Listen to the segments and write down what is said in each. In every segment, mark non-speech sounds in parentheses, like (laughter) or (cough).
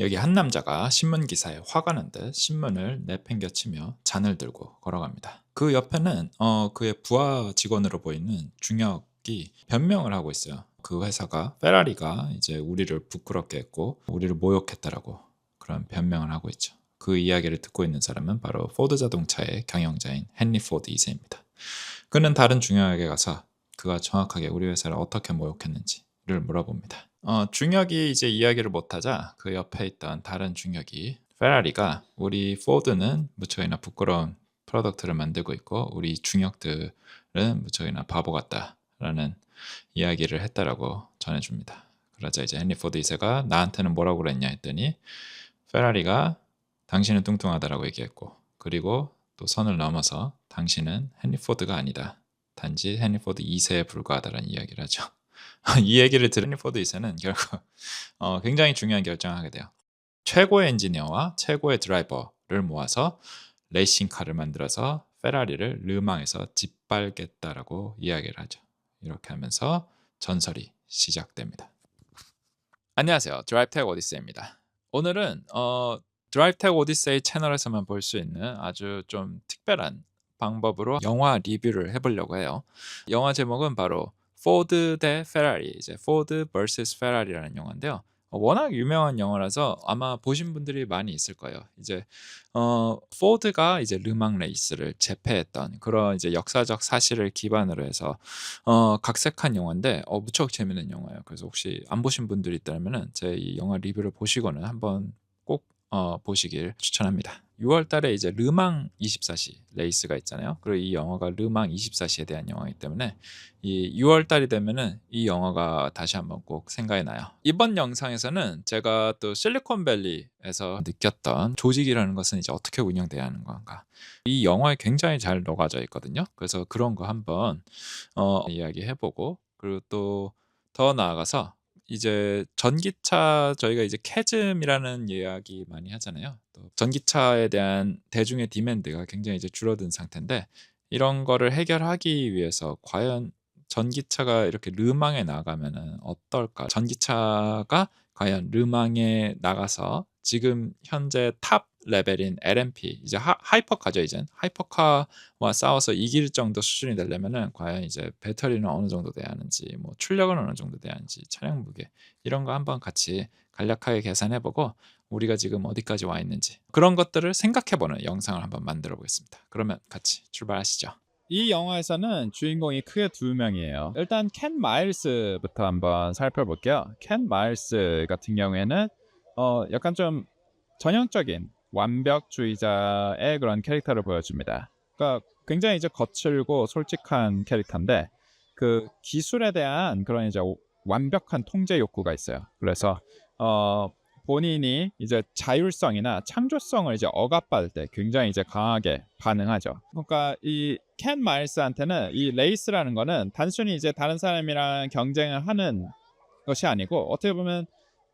여기 한 남자가 신문 기사에 화가 난 듯 신문을 내팽겨치며 잔을 들고 걸어갑니다. 그 옆에는 어, 그의 부하 직원으로 보이는 중역이 변명을 하고 있어요. 그 회사가 페라리가 이제 우리를 부끄럽게 했고 우리를 모욕했다라고 그런 변명을 하고 있죠. 그 이야기를 듣고 있는 사람은 바로 포드 자동차의 경영자인 헨리 포드 2세입니다. 그는 다른 중역에게 가서 그가 정확하게 우리 회사를 어떻게 모욕했는지를 물어봅니다. 어, 중역이 이제 이야기를 못하자 그 옆에 있던 다른 중역이 페라리가 우리 포드는 무척이나 부끄러운 프로덕트를 만들고 있고 우리 중역들은 무척이나 바보 같다라는 이야기를 했다라고 전해줍니다. 그러자 이제 헨리 포드 2세가 나한테는 뭐라고 그랬냐 했더니 페라리가 당신은 뚱뚱하다라고 얘기했고 그리고 또 선을 넘어서 당신은 헨리 포드가 아니다. 단지 헨리 포드 2세에 불과하다라는 이야기를 하죠. (laughs) 이 얘기를 들은 헨리 포드 2세는 결국 (laughs) 어, 굉장히 중요한 결정을 하게 돼요. 최고의 엔지니어와 최고의 드라이버를 모아서 레이싱카를 만들어서 페라리를 르망에서 짓밟겠다라고 이야기를 하죠. 이렇게 하면서 전설이 시작됩니다. 안녕하세요. 드라이브텍 오디세이입니다. 오늘은 어, 드라이브텍 오디세이 채널에서만 볼 수 있는 아주 좀 특별한 방법으로 영화 리뷰를 해보려고 해요. 영화 제목은 바로 포드 대 페라리, 이제 포드 vs 페라리라는 영화인데요. 어, 워낙 유명한 영화라서 아마 보신 분들이 많이 있을 거예요. 이제 어, 포드가 이제 르망 레이스를 제패했던 그런 이제 역사적 사실을 기반으로 해서 어, 각색한 영화인데 어, 무척 재밌는 영화예요. 그래서 혹시 안 보신 분들이 있다면은 제 이 영화 리뷰를 보시고는 한번 꼭 어, 보시길 추천합니다. 6월 달에 이제 르망 24시 레이스가 있잖아요. 그리고 이 영화가 르망 24시에 대한 영화이기 때문에 이 6월 달이 되면은 이 영화가 다시 한번 꼭 생각이 나요. 이번 영상에서는 제가 또 실리콘밸리에서 느꼈던 조직이라는 것은 이제 어떻게 운영돼야 하는 건가. 이 영화에 굉장히 잘 녹아져 있거든요. 그래서 그런 거 한번 어, 이야기해보고 그리고 또 더 나아가서 이제 전기차 저희가 이제 캐즘이라는 이야기 많이 하잖아요. 또 전기차에 대한 대중의 디맨드가 굉장히 이제 줄어든 상태인데 이런 거를 해결하기 위해서 과연 전기차가 이렇게 르망에 나가면은 어떨까? 전기차가 과연 르망에 나가서 지금 현재 탑 레벨인 LMP 이제 하, 하이퍼카죠 이제 하이퍼카와 싸워서 이길 정도 수준이 되려면은 과연 이제 배터리는 어느 정도 돼야 하는지 뭐 출력은 어느 정도 돼야 하는지 차량 무게 이런 거 한번 같이 간략하게 계산해보고 우리가 지금 어디까지 와 있는지 그런 것들을 생각해보는 영상을 한번 만들어 보겠습니다. 그러면 같이 출발하시죠. 이 영화에서는 주인공이 크게 두 명이에요. 일단 켄 마일스부터 한번 살펴볼게요. 켄 마일스 같은 경우에는 어 약간 좀 전형적인 완벽주의자의 그런 캐릭터를 보여줍니다. 그러니까 굉장히 이제 거칠고 솔직한 캐릭터인데 그 기술에 대한 그런 이제 완벽한 통제 욕구가 있어요. 그래서 어 본인이 이제 자율성이나 창조성을 이제 억압받을 때 굉장히 이제 강하게 반응하죠. 그러니까 이 켄 마일스한테는 이 레이스라는 거는 단순히 이제 다른 사람이랑 경쟁을 하는 것이 아니고 어떻게 보면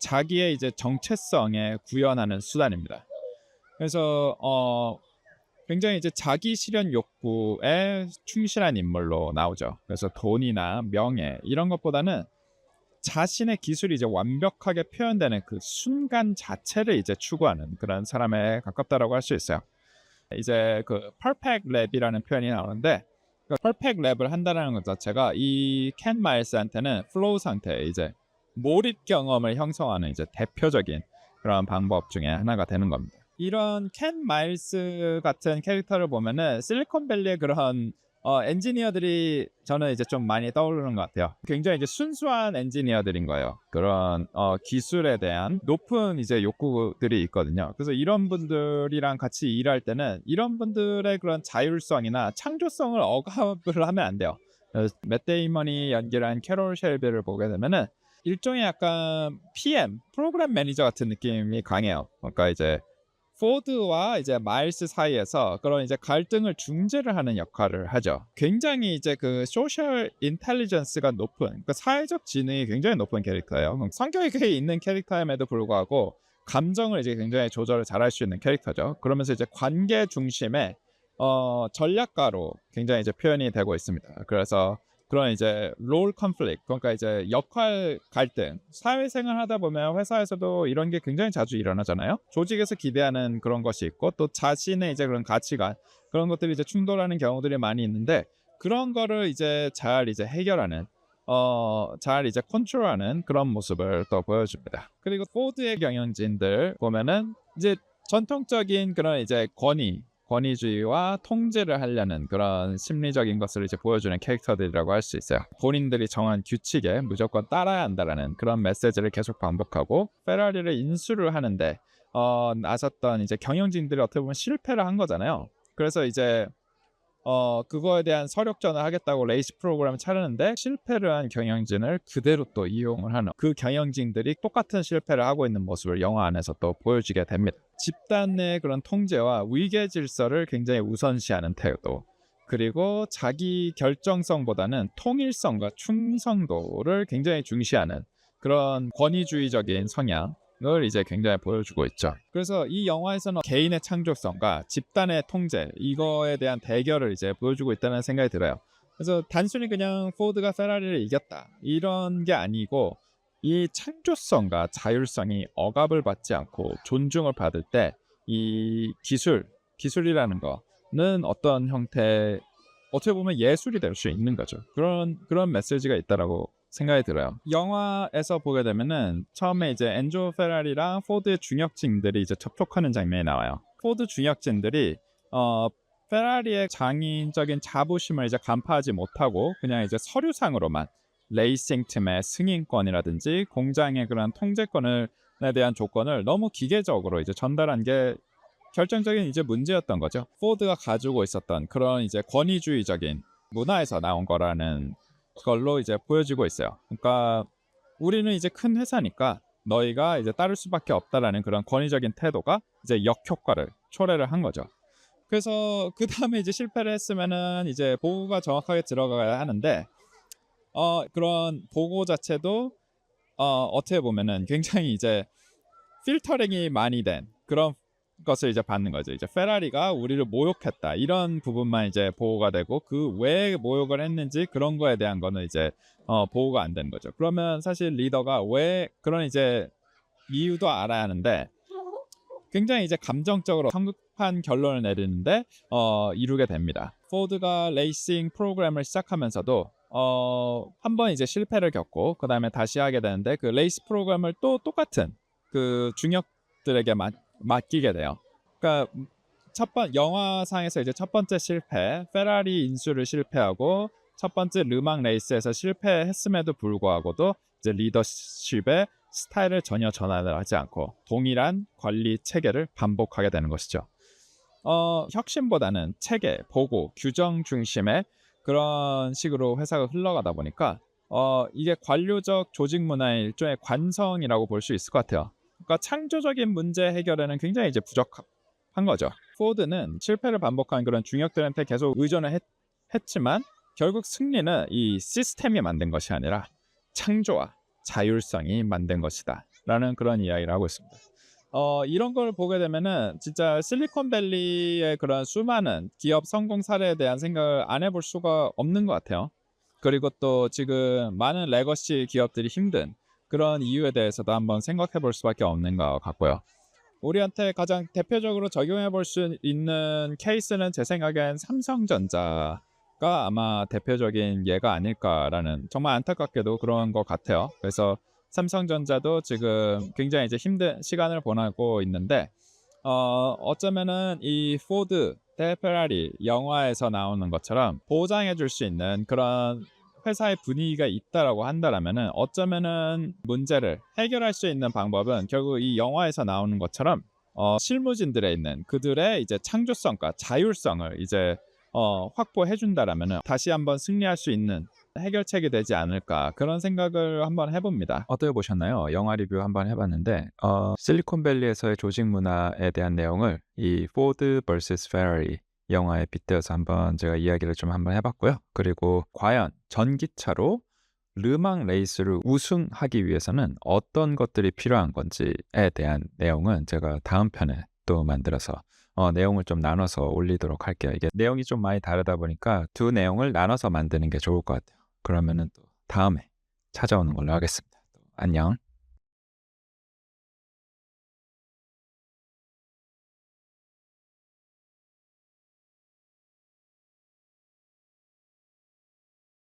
자기의 이제 정체성에 구현하는 수단입니다. 그래서 어 굉장히 이제 자기 실현 욕구에 충실한 인물로 나오죠. 그래서 돈이나 명예 이런 것보다는 자신의 기술이 이제 완벽하게 표현되는 그 순간 자체를 이제 추구하는 그런 사람에 가깝다라고 할 수 있어요. 이제 그 퍼펙트 랩이라는 표현이 나오는데 그 퍼펙트 랩을 한다는 것 자체가 이 켄 마일스한테는 플로우 상태에 이제 몰입 경험을 형성하는 이제 대표적인 그런 방법 중에 하나가 되는 겁니다. 이런 켄 마일스 같은 캐릭터를 보면은 실리콘밸리의 그런 어, 엔지니어들이 저는 이제 좀 많이 떠오르는 것 같아요. 굉장히 이제 순수한 엔지니어들인 거예요. 그런 어, 기술에 대한 높은 이제 욕구들이 있거든요. 그래서 이런 분들이랑 같이 일할 때는 이런 분들의 그런 자율성이나 창조성을 억압을 하면 안 돼요. 맷 데이먼이 연기한 캐롤 쉘비를 보게 되면은 일종의 약간 PM 프로그램 매니저 같은 느낌이 강해요. 그러니까 이제 포드와 이제 마일스 사이에서 그런 이제 갈등을 중재를 하는 역할을 하죠. 굉장히 이제 그 소셜 인텔리전스가 높은 그 사회적 지능이 굉장히 높은 캐릭터예요. 성격이 있는 캐릭터임에도 불구하고 감정을 이제 굉장히 조절을 잘할 수 있는 캐릭터죠. 그러면서 이제 관계 중심의 어, 전략가로 굉장히 이제 표현이 되고 있습니다. 그래서 그런 이제 롤 컨플릭 그러니까 이제 역할 갈등 사회생활 하다 보면 회사에서도 이런 게 굉장히 자주 일어나잖아요 조직에서 기대하는 그런 것이 있고 또 자신의 이제 그런 가치관 그런 것들이 이제 충돌하는 경우들이 많이 있는데 그런 거를 이제 잘 이제 해결하는 어, 잘 이제 컨트롤하는 그런 모습을 또 보여줍니다. 그리고 포드의 경영진들 보면은 이제 전통적인 그런 이제 권위, 권위주의와 통제를 하려는 그런 심리적인 것을 이제 보여주는 캐릭터들이라고 할 수 있어요. 본인들이 정한 규칙에 무조건 따라야 한다라는 그런 메시지를 계속 반복하고 페라리를 인수를 하는데 어, 나섰던 이제 경영진들이 어떻게 보면 실패를 한 거잖아요. 그래서 이제 어 그거에 대한 서력전을 하겠다고 레이스 프로그램을 차르는데 실패를 한 경영진을 그대로 또 이용을 하는 그 경영진들이 똑같은 실패를 하고 있는 모습을 영화 안에서 또 보여주게 됩니다. 집단 내 그런 통제와 위계 질서를 굉장히 우선시하는 태도 그리고 자기 결정성보다는 통일성과 충성도를 굉장히 중시하는 그런 권위주의적인 성향 을 이제 굉장히 보여주고 있죠. 그래서 이 영화에서는 개인의 창조성과 집단의 통제 이거에 대한 대결을 이제 보여주고 있다는 생각이 들어요. 그래서 단순히 그냥 포드가 페라리를 이겼다 이런 게 아니고 이 창조성과 자율성이 억압을 받지 않고 존중을 받을 때 이 기술 기술이라는 거는 어떤 형태 어떻게 보면 예술이 될 수 있는 거죠. 그런 그런 메시지가 있다라고 생각이 들어요. 영화에서 보게 되면은 처음에 이제 엔조 페라리랑 포드 중역진들이 이제 접촉하는 장면이 나와요. 포드 중역진들이 어 페라리의 장인적인 자부심을 이제 간파하지 못하고 그냥 이제 서류상으로만 레이싱 팀의 승인권이라든지 공장의 그런 통제권을 에 대한 조건을 너무 기계적으로 이제 전달한 게 결정적인 이제 문제였던 거죠. 포드가 가지고 있었던 그런 이제 권위주의적인 문화에서 나온 거라는 걸로 이제 보여지고 있어요. 그러니까 우리는 이제 큰 회사니까 너희가 이제 따를 수밖에 없다라는 그런 권위적인 태도가 이제 역효과를 초래를 한 거죠. 그래서 (laughs) 그 다음에 이제 실패를 했으면은 이제 보고가 정확하게 들어가야 하는데 어 그런 보고 자체도 어 어떻게 보면은 굉장히 이제 필터링이 많이 된 그런 것을 이제 받는 거죠. 이제 페라리가 우리를 모욕했다 이런 부분만 이제 보호가 되고 그 왜 모욕을 했는지 그런 거에 대한 거는 이제 어, 보호가 안 되는 거죠. 그러면 사실 리더가 왜 그런 이제 이유도 알아야 하는데 굉장히 이제 감정적으로 성급한 결론을 내리는데 어, 이루게 됩니다. 포드가 레이싱 프로그램을 시작하면서도 어, 한 번 이제 실패를 겪고 그 다음에 다시 하게 되는데 그 레이스 프로그램을 또 똑같은 그 중역 들에게 맡, 맡기게 돼요. 그러니까 첫번 영화상에서 이제 첫 번째 실패, 페라리 인수를 실패하고 첫 번째 르망 레이스에서 실패했음에도 불구하고도 이제 리더십의 스타일을 전혀 전환을 하지 않고 동일한 관리 체계를 반복하게 되는 것이죠. 어, 혁신보다는 체계, 보고, 규정 중심의 그런 식으로 회사가 흘러가다 보니까 어, 이게 관료적 조직 문화의 일종의 관성이라고 볼 수 있을 것 같아요. 그러니까 창조적인 문제 해결에는 굉장히 이제 부족한 거죠. 포드는 실패를 반복한 그런 중역들한테 계속 의존을 했, 했지만 결국 승리는 이 시스템이 만든 것이 아니라 창조와 자율성이 만든 것이다. 라는 그런 이야기를 하고 있습니다. 어, 이런 걸 보게 되면은 진짜 실리콘밸리의 그런 수많은 기업 성공 사례에 대한 생각을 안 해볼 수가 없는 것 같아요. 그리고 또 지금 많은 레거시 기업들이 힘든 그런 이유에 대해서도 한번 생각해 볼 수밖에 없는 것 같고요. 우리한테 가장 대표적으로 적용해 볼 수 있는 케이스는 제 생각엔 삼성전자가 아마 대표적인 예가 아닐까라는 정말 안타깝게도 그런 것 같아요. 그래서 삼성전자도 지금 굉장히 이제 힘든 시간을 보내고 있는데 어, 어쩌면은 이 포드 대 페라리 영화에서 나오는 것처럼 보장해 줄 수 있는 그런 회사의 분위기가 있다라고 한다라면은 어쩌면은 문제를 해결할 수 있는 방법은 결국 이 영화에서 나오는 것처럼 어, 실무진들에 있는 그들의 이제 창조성과 자율성을 이제 어, 확보해 준다라면은 다시 한번 승리할 수 있는 해결책이 되지 않을까 그런 생각을 한번 해봅니다. 어떻게 보셨나요? 영화 리뷰 한번 해봤는데 어, 실리콘밸리에서의 조직 문화에 대한 내용을 이 포드 vs 페라리 영화에 빗대어서 한번 제가 이야기를 좀 한번 해봤고요. 그리고 과연 전기차로 르망 레이스를 우승하기 위해서는 어떤 것들이 필요한 건지에 대한 내용은 제가 다음 편에 또 만들어서 어, 내용을 좀 나눠서 올리도록 할게요. 이게 내용이 좀 많이 다르다 보니까 두 내용을 나눠서 만드는 게 좋을 것 같아요. 그러면은 또 다음에 찾아오는 걸로 하겠습니다. 안녕.